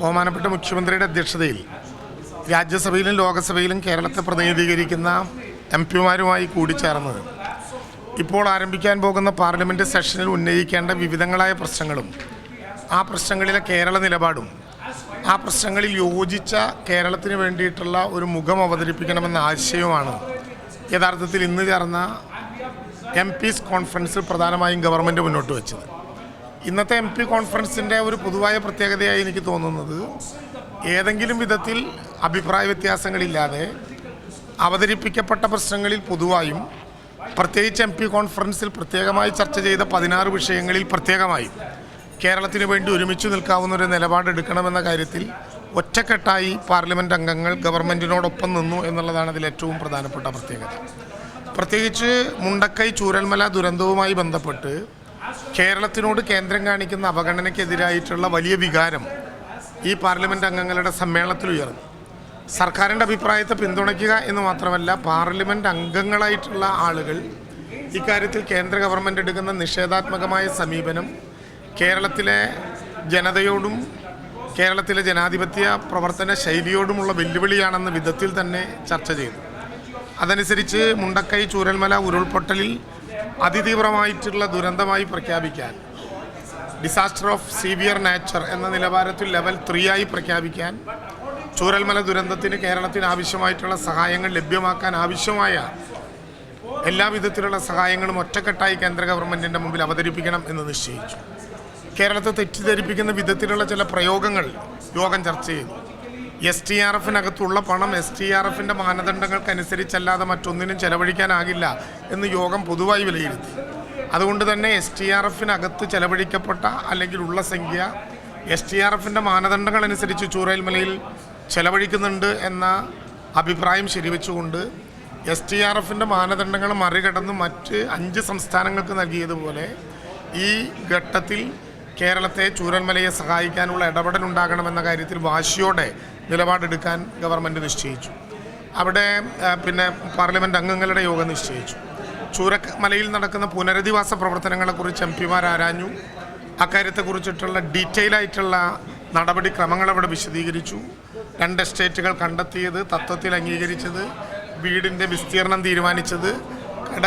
ബഹുമാനപ്പെട്ട മുഖ്യമന്ത്രിയുടെ അധ്യക്ഷതയിൽ രാജ്യസഭയിലും ലോകസഭയിലും കേരളത്തെ പ്രതിനിധീകരിക്കുന്ന എം പിമാരുമായി കൂടിച്ചേർന്ന് ഇപ്പോൾ ആരംഭിക്കാൻ പോകുന്ന പാർലമെന്റ് സെഷനിൽ ഉന്നയിക്കേണ്ട വിവിധങ്ങളായ പ്രശ്നങ്ങളും ആ പ്രശ്നങ്ങളിലെ കേരള നിലപാടും ആ പ്രശ്നങ്ങളിൽ യോജിച്ച കേരളത്തിന് വേണ്ടിയിട്ടുള്ള ഒരു മുഖം അവതരിപ്പിക്കണമെന്ന ആശയവുമാണ് യഥാർത്ഥത്തിൽ ഇന്ന് ചേർന്ന എം പീസ് കോൺഫറൻസിൽ പ്രധാനമായും ഗവൺമെന്റ് മുന്നോട്ട് വെച്ചത്. ഇന്നത്തെ എം പി കോൺഫറൻസിന്റെ ഒരു പൊതുവായ പ്രത്യേകതയായി എനിക്ക് തോന്നുന്നത് ഏതെങ്കിലും വിധത്തിൽ അഭിപ്രായ വ്യത്യാസങ്ങളില്ലാതെ അവതരിപ്പിക്കപ്പെട്ട പ്രശ്നങ്ങളിൽ പൊതുവായും പ്രത്യേകിച്ച് എം പി കോൺഫറൻസിൽ പ്രത്യേകമായി ചർച്ച ചെയ്ത പതിനാറ് വിഷയങ്ങളിൽ പ്രത്യേകമായും കേരളത്തിന് വേണ്ടി ഒരുമിച്ച് നിൽക്കാവുന്ന ഒരു നിലപാടെടുക്കണമെന്ന കാര്യത്തിൽ ഒറ്റക്കെട്ടായി പാർലമെന്റ് അംഗങ്ങൾ ഗവൺമെന്റിനോടൊപ്പം നിന്നു എന്നുള്ളതാണ് അതിൽ ഏറ്റവും പ്രധാനപ്പെട്ട പ്രത്യേകത. പ്രത്യേകിച്ച് മുണ്ടക്കൈ ചൂരൽമല ദുരന്തവുമായി ബന്ധപ്പെട്ട് കേരളത്തിനോട് കേന്ദ്രം കാണിക്കുന്ന അവഗണനയ്ക്കെതിരായിട്ടുള്ള വലിയ വികാരം ഈ പാർലമെന്റ് അംഗങ്ങളുടെ സമ്മേളനത്തിൽ ഉയർന്നു. സർക്കാരിന്റെ അഭിപ്രായത്തെ പിന്തുണയ്ക്കുക എന്ന് മാത്രമല്ല പാർലമെന്റ് അംഗങ്ങളായിട്ടുള്ള ആളുകൾ ഇക്കാര്യത്തിൽ കേന്ദ്ര ഗവൺമെന്റ് എടുക്കുന്ന നിഷേധാത്മകമായ സമീപനം കേരളത്തിലെ ജനതയോടും കേരളത്തിലെ ജനാധിപത്യ പ്രവർത്തന ശൈലിയോടുമുള്ള വെല്ലുവിളിയാണെന്ന വിധത്തിൽ തന്നെ ചർച്ച ചെയ്തു. അതനുസരിച്ച് മുണ്ടക്കൈ ചൂരൽമല ഉരുൾപൊട്ടലിൽ അതിതീവ്രമായിട്ടുള്ള ദുരന്തമായി പ്രഖ്യാപിക്കാൻ ഡിസാസ്റ്റർ ഓഫ് സീവിയർ നാച്ചർ എന്ന നിലവാരത്തിൽ ലെവൽ ത്രീ ആയി പ്രഖ്യാപിക്കാൻ ചൂരൽമല ദുരന്തത്തിന് കേരളത്തിന് ആവശ്യമായിട്ടുള്ള സഹായങ്ങൾ ലഭ്യമാക്കാൻ ആവശ്യമായ എല്ലാ വിധത്തിലുള്ള സഹായങ്ങളും ഒറ്റക്കെട്ടായി കേന്ദ്ര ഗവൺമെന്റിന്റെ മുമ്പിൽ അവതരിപ്പിക്കണം എന്ന് നിശ്ചയിച്ചു. കേരളത്തെ തെറ്റിദ്ധരിപ്പിക്കുന്ന വിധത്തിലുള്ള ചില പ്രയോഗങ്ങൾ യോഗം ചർച്ച ചെയ്തു. എസ് ടി ആർ എഫിനകത്തുള്ള പണം എസ് ടി ആർ എഫിന്റെ മാനദണ്ഡങ്ങൾക്കനുസരിച്ചല്ലാതെ മറ്റൊന്നിനും ചെലവഴിക്കാനാകില്ല എന്ന് യോഗം പൊതുവായി വിലയിരുത്തി. അതുകൊണ്ട് തന്നെ എസ് ടി ആർ എഫിനകത്ത് ചെലവഴിക്കപ്പെട്ട അല്ലെങ്കിൽ ഉള്ള സംഖ്യ എസ് ടി ആർ എഫിന്റെ മാനദണ്ഡങ്ങളനുസരിച്ച് ചൂരൽമലയിൽ ചെലവഴിക്കുന്നുണ്ട് എന്ന അഭിപ്രായം ശരിവെച്ചുകൊണ്ട് എസ് ടി ആർ എഫിന്റെ മാനദണ്ഡങ്ങൾ മറികടന്ന് മറ്റ് അഞ്ച് സംസ്ഥാനങ്ങൾക്ക് നൽകിയതുപോലെ ഈ ഘട്ടത്തിൽ കേരളത്തെ ചൂരൽമലയെ സഹായിക്കാനുള്ള ഇടപെടൽ ഉണ്ടാകണമെന്ന കാര്യത്തിൽ വാശിയോടെ നിലപാടെടുക്കാൻ ഗവൺമെന്റ് നിശ്ചയിച്ചു. അവിടെ പിന്നെ പാർലമെന്റ് അംഗങ്ങളുടെ യോഗം നിശ്ചയിച്ചു. ചൂരമലയിൽ നടക്കുന്ന പുനരധിവാസ പ്രവർത്തനങ്ങളെക്കുറിച്ച് എം പിമാർ ആരാഞ്ഞു. അക്കാര്യത്തെക്കുറിച്ചിട്ടുള്ള ഡീറ്റെയിൽ ആയിട്ടുള്ള നടപടിക്രമങ്ങൾ അവിടെ വിശദീകരിച്ചു. രണ്ട് എസ്റ്റേറ്റുകൾ കണ്ടെത്തിയത് തത്വത്തിൽ അംഗീകരിച്ചത് വീടിന്റെ വിസ്തീർണം തീരുമാനിച്ചത് കട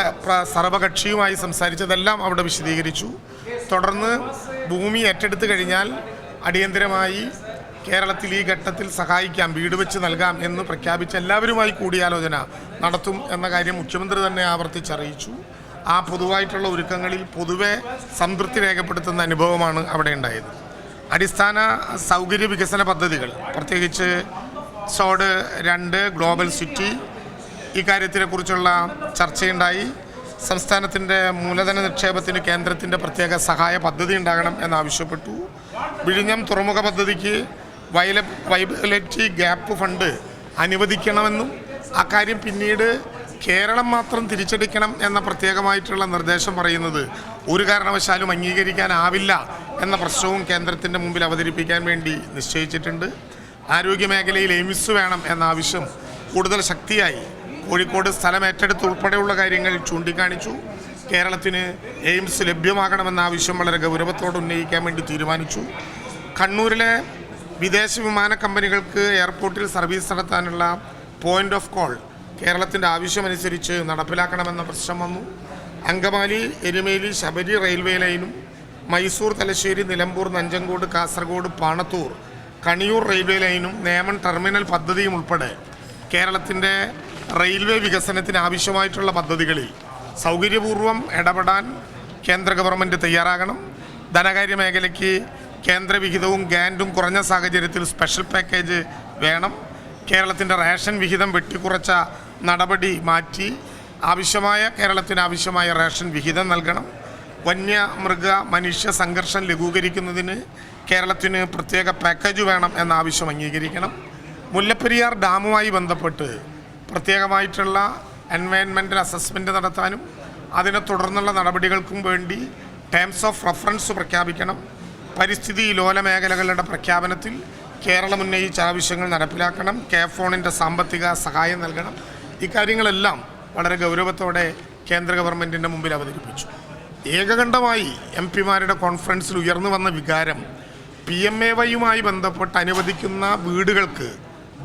സർവകക്ഷിയുമായി സംസാരിച്ചതെല്ലാം അവിടെ വിശദീകരിച്ചു. തുടർന്ന് ഭൂമി ഏറ്റെടുത്തു കഴിഞ്ഞാൽ അടിയന്തരമായി കേരളത്തിൽ ഈ ഘട്ടത്തിൽ സഹായിക്കാം വീട് വെച്ച് നൽകാം എന്ന് പ്രഖ്യാപിച്ച എല്ലാവരുമായി കൂടിയാലോചന നടത്തും എന്ന കാര്യം മുഖ്യമന്ത്രി തന്നെ ആവർത്തിച്ചറിയിച്ചു. ആ പൊതുവായിട്ടുള്ള ഒരുക്കങ്ങളിൽ പൊതുവെ സംതൃപ്തി രേഖപ്പെടുത്തുന്ന അനുഭവമാണ് അവിടെ ഉണ്ടായത്. അടിസ്ഥാന സൗകര്യ വികസന പദ്ധതികൾ പ്രത്യേകിച്ച് സോഡ് രണ്ട് ഗ്ലോബൽ സിറ്റി ഇക്കാര്യത്തിനെക്കുറിച്ചുള്ള ചർച്ചയുണ്ടായി. സംസ്ഥാനത്തിന്റെ മൂലധന നിക്ഷേപത്തിന് കേന്ദ്രത്തിന്റെ പ്രത്യേക സഹായ പദ്ധതി ഉണ്ടാകണം എന്നാവശ്യപ്പെട്ടു. വിഴിഞ്ഞം തുറമുഖ പദ്ധതിക്ക് വയല വൈബിലിറ്റി ഗ്യാപ്പ് ഫണ്ട് അനുവദിക്കണമെന്നും അക്കാര്യം പിന്നീട് കേരളം മാത്രം തിരിച്ചെടുക്കണം എന്ന പ്രത്യേകമായിട്ടുള്ള നിർദ്ദേശം പറയുന്നത് ഒരു കാരണവശാലും അംഗീകരിക്കാനാവില്ല എന്ന പ്രശ്നവും കേന്ദ്രത്തിന്റെ മുമ്പിൽ അവതരിപ്പിക്കാൻ വേണ്ടി നിശ്ചയിച്ചിട്ടുണ്ട്. ആരോഗ്യ മേഖലയിൽ എയിംസ് വേണം എന്ന ആവശ്യം കൂടുതൽ ശക്തിയായി കോഴിക്കോട് സ്ഥലം ഏറ്റെടുത്ത് ഉൾപ്പെടെയുള്ള കാര്യങ്ങൾ ചൂണ്ടിക്കാണിച്ചു. കേരളത്തിന് എയിംസ് ലഭ്യമാകണമെന്ന ആവശ്യം വളരെ ഗൗരവത്തോടെ ഉന്നയിക്കാൻ വേണ്ടി തീരുമാനിച്ചു. കണ്ണൂരിലെ വിദേശ വിമാന കമ്പനികൾക്ക് എയർപോർട്ടിൽ സർവീസ് നടത്താനുള്ള പോയിന്റ് ഓഫ് കോൾ കേരളത്തിന്റെ ആവശ്യമനുസരിച്ച് നടപ്പിലാക്കണമെന്ന പ്രശ്നം വന്നു. അങ്കമാലി എരുമേലി ശബരി റെയിൽവേ ലൈനും മൈസൂർ തലശ്ശേരി നിലമ്പൂർ നഞ്ചങ്കോട് കാസർഗോഡ് പാണത്തൂർ കണിയൂർ റെയിൽവേ ലൈനും നേമൻ ടെർമിനൽ പദ്ധതിയും ഉൾപ്പെടെ കേരളത്തിന്റെ റെയിൽവേ വികസനത്തിന് ആവശ്യമായിട്ടുള്ള പദ്ധതികളിൽ സൗകര്യപൂർവം ഇടപെടാൻ കേന്ദ്ര ഗവൺമെന്റ് തയ്യാറാകണം. ധനകാര്യ മേഖലയ്ക്ക് കേന്ദ്രവിഹിതവും ഗ്യാൻഡും കുറഞ്ഞ സാഹചര്യത്തിൽ സ്പെഷ്യൽ പാക്കേജ് വേണം. കേരളത്തിന്റെ റേഷൻ വിഹിതം വെട്ടിക്കുറച്ച നടപടി മാറ്റി. ആവശ്യമായ കേരളത്തിന് ആവശ്യമായ റേഷൻ വിഹിതം നൽകണം. വന്യമൃഗ മനുഷ്യ സംഘർഷം ലഘൂകരിക്കുന്നതിന് കേരളത്തിന് പ്രത്യേക പാക്കേജ് വേണം എന്ന ആവശ്യം അംഗീകരിക്കണം. മുല്ലപ്പെരിയാർ ഡാമുമായി ബന്ധപ്പെട്ട് പ്രത്യേകമായിട്ടുള്ള എൻവയൺമെന്റൽ അസസ്മെന്റ് നടത്താനും അതിനെ തുടർന്നുള്ള നടപടികൾക്കും വേണ്ടി ടേംസ് ഓഫ് റഫറൻസ് പ്രഖ്യാപിക്കണം. പരിസ്ഥിതി ലോല മേഖലകളുടെ പ്രഖ്യാപനത്തിൽ കേരളം ഉന്നയിച്ച ആവശ്യങ്ങൾ നടപ്പിലാക്കണം കെ ഫോണിന്റെ സാമ്പത്തിക സഹായം നൽകണം. ഇക്കാര്യങ്ങളെല്ലാം വളരെ ഗൗരവത്തോടെ കേന്ദ്ര ഗവൺമെന്റിന്റെ മുമ്പിൽ അവതരിപ്പിച്ചു. ഏകകണ്ഠമായി എം പിമാരുടെ കോൺഫറൻസിൽ ഉയർന്നു വന്ന വികാരം പി എം എ വൈയുമായി ബന്ധപ്പെട്ട് അനുവദിക്കുന്ന വീടുകൾക്ക്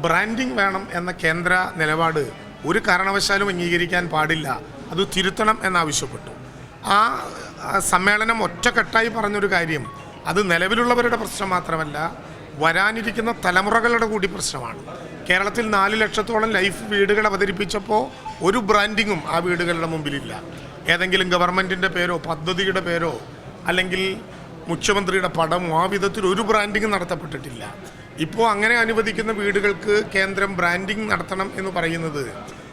ബ്രാൻഡിംഗ് വേണം എന്ന കേന്ദ്ര നിലപാട് ഒരു കാരണവശാലും അംഗീകരിക്കാൻ പാടില്ല. അത് തിരുത്തണം എന്നാവശ്യപ്പെട്ടു. ആ സമ്മേളനം ഒറ്റക്കെട്ടായി പറഞ്ഞൊരു കാര്യം അത് നിലവിലുള്ളവരുടെ പ്രശ്നം മാത്രമല്ല വരാനിരിക്കുന്ന തലമുറകളുടെ കൂടി പ്രശ്നമാണ്. കേരളത്തിൽ നാല് ലക്ഷത്തോളം ലൈഫ് വീടുകൾ അവതരിപ്പിച്ചപ്പോൾ ഒരു ബ്രാൻഡിങ്ങും ആ വീടുകളുടെ മുമ്പിലില്ല. ഏതെങ്കിലും ഗവൺമെന്റിന്റെ പേരോ പദ്ധതിയുടെ പേരോ അല്ലെങ്കിൽ മുഖ്യമന്ത്രിയുടെ പടമോ ആ വിധത്തിൽ ഒരു ബ്രാൻഡിങ് നടത്തപ്പെട്ടിട്ടില്ല. ഇപ്പോൾ അങ്ങനെ അനുവദിക്കുന്ന വീടുകൾക്ക് കേന്ദ്രം ബ്രാൻഡിങ് നടത്തണം എന്ന് പറയുന്നത്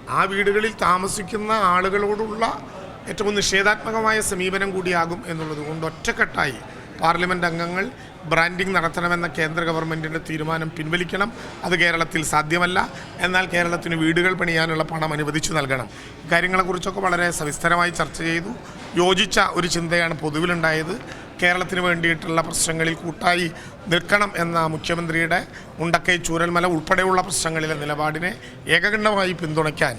ആ വീടുകളിൽ താമസിക്കുന്ന ആളുകളോടുള്ള ഏറ്റവും നിഷേധാത്മകമായ സമീപനം കൂടിയാകും എന്നുള്ളത് കൊണ്ട് ഒറ്റക്കെട്ടായി പാർലമെന്റ് അംഗങ്ങൾ ബ്രാൻഡിംഗ് നടത്തണമെന്ന കേന്ദ്ര ഗവൺമെന്റിന്റെ തീരുമാനം പിൻവലിക്കണം. അത് കേരളത്തിൽ സാധ്യമല്ല. എന്നാൽ കേരളത്തിന് വീടുകൾ പണിയാനുള്ള പണം അനുവദിച്ചു നൽകണം. കാര്യങ്ങളെക്കുറിച്ചൊക്കെ വളരെ സവിസ്തരമായി ചർച്ച ചെയ്തു. യോജിച്ച ഒരു ചിന്തയാണ് പൊതുവിലുണ്ടായത്. കേരളത്തിന് വേണ്ടിയിട്ടുള്ള പ്രശ്നങ്ങളിൽ കൂട്ടായി നിൽക്കണം എന്ന മുഖ്യമന്ത്രിയുടെ മുണ്ടക്കൈ ചൂരൽമല ഉൾപ്പെടെയുള്ള പ്രശ്നങ്ങളിലെ നിലപാടിനെ ഏകകണ്ഠമായി പിന്തുണയ്ക്കാൻ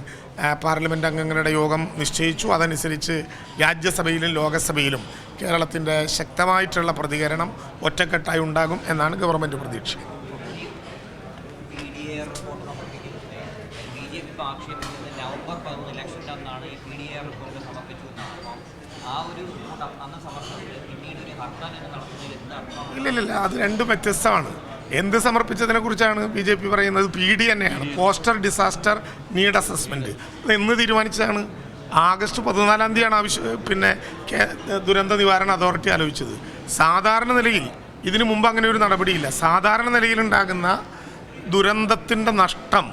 പാർലമെന്റ് അംഗങ്ങളുടെ യോഗം നിശ്ചയിച്ചു. അതനുസരിച്ച് രാജ്യസഭയിലും ലോകസഭയിലും കേരളത്തിന്റെ ശക്തമായിട്ടുള്ള പ്രതികരണം ഒറ്റക്കെട്ടായി ഉണ്ടാകും എന്നാണ് ഗവൺമെന്റ് പ്രതീക്ഷ ഇല്ലില്ല അത് രണ്ടും വ്യത്യസ്തമാണ്. എന്ത് സമർപ്പിച്ചതിനെ കുറിച്ചാണ് ബി ജെ പി പറയുന്നത്? പി ഡി തന്നെയാണ്. പോസ്റ്റർ ഡിസാസ്റ്റർ നീഡ് അസസ്മെന്റ് അത് എന്ന് തീരുമാനിച്ചതാണ്? ആഗസ്റ്റ് പതിനാലാം തീയതിയാണ് ആവശ്യം പിന്നെ ദുരന്ത നിവാരണ അതോറിറ്റി ആലോചിച്ചത്. സാധാരണ നിലയിൽ ഇതിനു മുമ്പ് അങ്ങനെ ഒരു നടപടിയില്ല. സാധാരണ നിലയിൽ ഉണ്ടാകുന്ന ദുരന്തത്തിന്റെ നഷ്ടം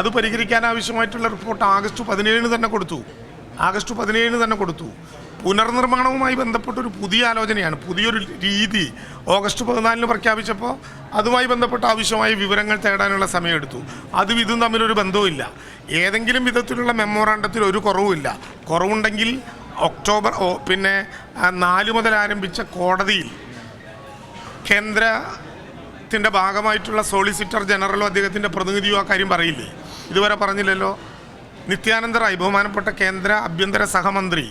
അത് പരിഹരിക്കാൻ ആവശ്യമായിട്ടുള്ള റിപ്പോർട്ട് ആഗസ്റ്റ് പതിനേഴിന് തന്നെ കൊടുത്തു. ആഗസ്റ്റ് പതിനേഴിന് തന്നെ കൊടുത്തു. പുനർനിർമ്മാണവുമായി ബന്ധപ്പെട്ട ഒരു പുതിയ ആലോചനയാണ്. പുതിയൊരു രീതി ഓഗസ്റ്റ് പതിനാലിന് പ്രഖ്യാപിച്ചപ്പോൾ അതുമായി ബന്ധപ്പെട്ട ആവശ്യമായ വിവരങ്ങൾ തേടാനുള്ള സമയമെടുത്തു. അതും ഇതും തമ്മിലൊരു ബന്ധവുമില്ല. ഏതെങ്കിലും വിധത്തിലുള്ള മെമ്മോറാണ്ടത്തിൽ ഒരു കുറവുമില്ല. കുറവുണ്ടെങ്കിൽ ഒക്ടോബർ പിന്നെ നാല് മുതൽ ആരംഭിച്ച കോടതിയിൽ കേന്ദ്രത്തിന്റെ ഭാഗമായിട്ടുള്ള സോളിസിറ്റർ ജനറലോ അദ്ദേഹത്തിന്റെ പ്രതിനിധിയോ ആ കാര്യം പറയില്ലേ? ഇതുവരെ പറഞ്ഞില്ലല്ലോ. നിത്യാനന്ദ റായ് ബഹുമാനപ്പെട്ട കേന്ദ്ര ആഭ്യന്തര സഹമന്ത്രി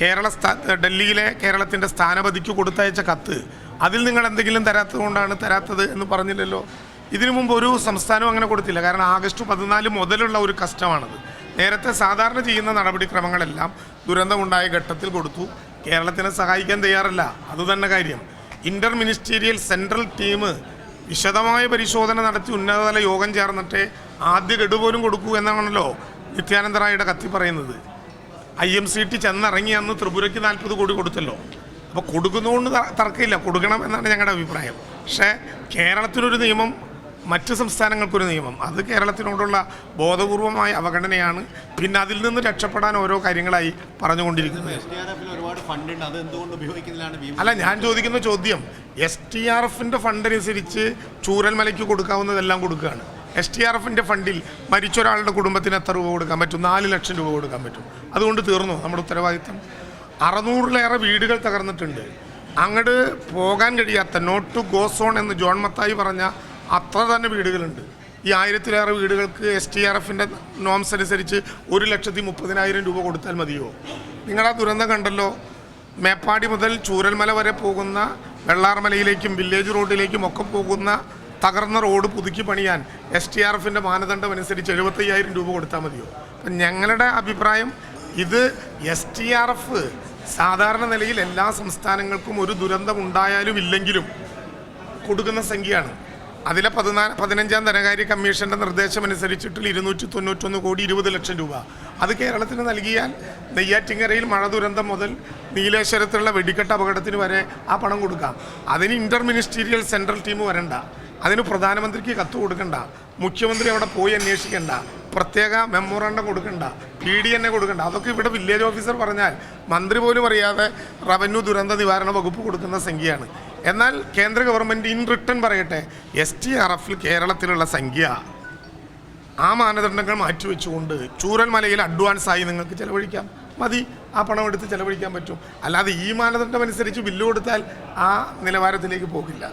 കേരള ഡൽഹിയിലെ കേരളത്തിന്റെ സ്ഥാനപതിക്ക് കൊടുത്തയച്ച കത്ത് അതിൽ നിങ്ങൾ എന്തെങ്കിലും തരാത്തത് കൊണ്ടാണ് തരാത്തത് എന്ന് പറഞ്ഞില്ലല്ലോ? ഇതിനു മുമ്പ് ഒരു സംസ്ഥാനവും അങ്ങനെ കൊടുത്തില്ല. കാരണം ആഗസ്റ്റ് പതിനാല് മുതലുള്ള ഒരു കഷ്ടമാണത്. നേരത്തെ സാധാരണ ചെയ്യുന്ന നടപടിക്രമങ്ങളെല്ലാം ദുരന്തമുണ്ടായ ഘട്ടത്തിൽ കൊടുത്തു. കേരളത്തിനെ സഹായിക്കാൻ തയ്യാറല്ല. അതുതന്നെ കാര്യം. ഇന്റർ മിനിസ്റ്റീരിയൽ സെൻട്രൽ ടീം വിശദമായ പരിശോധന നടത്തി ഉന്നതതല യോഗം ചേർന്നിട്ട് ആദ്യ ഗഡു പോലും കൊടുക്കൂ എന്നാണല്ലോ നിത്യാനന്ദ റായിയുടെ കത്തി പറയുന്നത്. ഐ എം സി ടി ചെന്നിറങ്ങി അന്ന് ത്രിപുരയ്ക്ക് നാൽപ്പത് കോടി കൊടുത്തല്ലോ. അപ്പോൾ കൊടുക്കുന്നതുകൊണ്ട് തർക്കമില്ല. കൊടുക്കണം എന്നാണ് ഞങ്ങളുടെ അഭിപ്രായം. പക്ഷേ കേരളത്തിനൊരു നിയമം മറ്റ് സംസ്ഥാനങ്ങൾക്കൊരു നിയമം അത് കേരളത്തിനോടുള്ള ബോധപൂർവമായ അവഗണനയാണ് പിന്നെ അതിൽ നിന്ന് രക്ഷപ്പെടാൻ ഓരോ കാര്യങ്ങളായി പറഞ്ഞുകൊണ്ടിരിക്കുന്നത്. അല്ല ഞാൻ ചോദിക്കുന്ന ചോദ്യം. എസ് ടി ആർ എഫിന്റെ ഫണ്ട് അനുസരിച്ച് ചൂരൽമലയ്ക്ക് കൊടുക്കാവുന്നതെല്ലാം കൊടുക്കുകയാണ്. എസ് ടി ആർ എഫിന്റെ ഫണ്ടിൽ മരിച്ച ഒരാളുടെ കുടുംബത്തിന് എത്ര രൂപ കൊടുക്കാൻ പറ്റും? നാല് ലക്ഷം രൂപ കൊടുക്കാൻ പറ്റും. അതുകൊണ്ട് തീർന്നു നമ്മുടെ ഉത്തരവാദിത്തം അറുന്നൂറിലേറെ വീടുകൾ തകർന്നിട്ടുണ്ട്. അങ്ങോട്ട് പോകാൻ കഴിയാത്ത നോട്ട് ടു ഗോ സോൺ എന്ന് ജോൺ മത്തായി പറഞ്ഞ അത്ര തന്നെ വീടുകളുണ്ട്. ഈ ആയിരത്തിലേറെ വീടുകൾക്ക് എസ് ടി ആർ എഫിന്റെ നോംസ് അനുസരിച്ച് ഒരു ലക്ഷത്തി മുപ്പതിനായിരം രൂപ കൊടുത്താൽ മതിയോ? നിങ്ങളാ ദുരന്തം കണ്ടല്ലോ. മേപ്പാടി മുതൽ ചൂരൽമല വരെ പോകുന്ന വെള്ളാർമലയിലേക്കും വില്ലേജ് റോഡിലേക്കും ഒക്കെ പോകുന്ന തകർന്ന റോഡ് പുതുക്കി പണിയാൻ എസ് ടി ആർ എഫിന്റെ മാനദണ്ഡം അനുസരിച്ച് എഴുപത്തയ്യായിരം രൂപ കൊടുത്താൽ മതിയോ? അപ്പം ഞങ്ങളുടെ അഭിപ്രായം ഇത് എസ് ടി ആർ എഫ് സാധാരണ നിലയിൽ എല്ലാ സംസ്ഥാനങ്ങൾക്കും ഒരു ദുരന്തം ഉണ്ടായാലും ഇല്ലെങ്കിലും കൊടുക്കുന്ന സംഖ്യയാണ്. അതിലെ പതിനാല് പതിനഞ്ചാം ധനകാര്യ കമ്മീഷന്റെ നിർദ്ദേശം അനുസരിച്ചിട്ടുള്ള ഇരുന്നൂറ്റി തൊണ്ണൂറ്റൊന്ന് കോടി ഇരുപത് ലക്ഷം രൂപ. അത് കേരളത്തിന് നൽകിയാൽ നെയ്യാറ്റിങ്കരയിൽ മഴ ദുരന്തം മുതൽ നീലേശ്വരത്തുള്ള വെടിക്കെട്ട് അപകടത്തിന് വരെ ആ പണം കൊടുക്കാം. അതിന് ഇന്റർ മിനിസ്റ്റീരിയൽ സെൻട്രൽ ടീം വരണ്ട. അതിന് പ്രധാനമന്ത്രിക്ക് കത്ത് കൊടുക്കണ്ട. മുഖ്യമന്ത്രി അവിടെ പോയി അന്വേഷിക്കണ്ട. പ്രത്യേക മെമ്മോറാണ്ടം കൊടുക്കണ്ട. പി ഡി എന്നെ കൊടുക്കണ്ട. അതൊക്കെ ഇവിടെ വില്ലേജ് ഓഫീസർ പറഞ്ഞാൽ മന്ത്രി പോലും അറിയാതെ റവന്യൂ ദുരന്ത നിവാരണ വകുപ്പ് കൊടുക്കുന്ന സംഖ്യയാണ്. എന്നാൽ കേന്ദ്ര ഗവൺമെന്റ് ഇൻ റിട്ടേൺ പറയട്ടെ എസ് ടി ആർ എഫിൽ കേരളത്തിലുള്ള സംഖ്യ ആ മാനദണ്ഡങ്ങൾ മാറ്റിവെച്ചുകൊണ്ട് ചൂരൽമലയിൽ അഡ്വാൻസ് ആയി നിങ്ങൾക്ക് ചിലവഴിക്കാം. മതി. ആ പണം എടുത്ത് ചിലവഴിക്കാൻ പറ്റും. അല്ലാതെ ഈ മാനദണ്ഡം അനുസരിച്ച് ബില്ല് കൊടുത്താൽ ആ നിലവാരത്തിലേക്ക് പോകില്ല.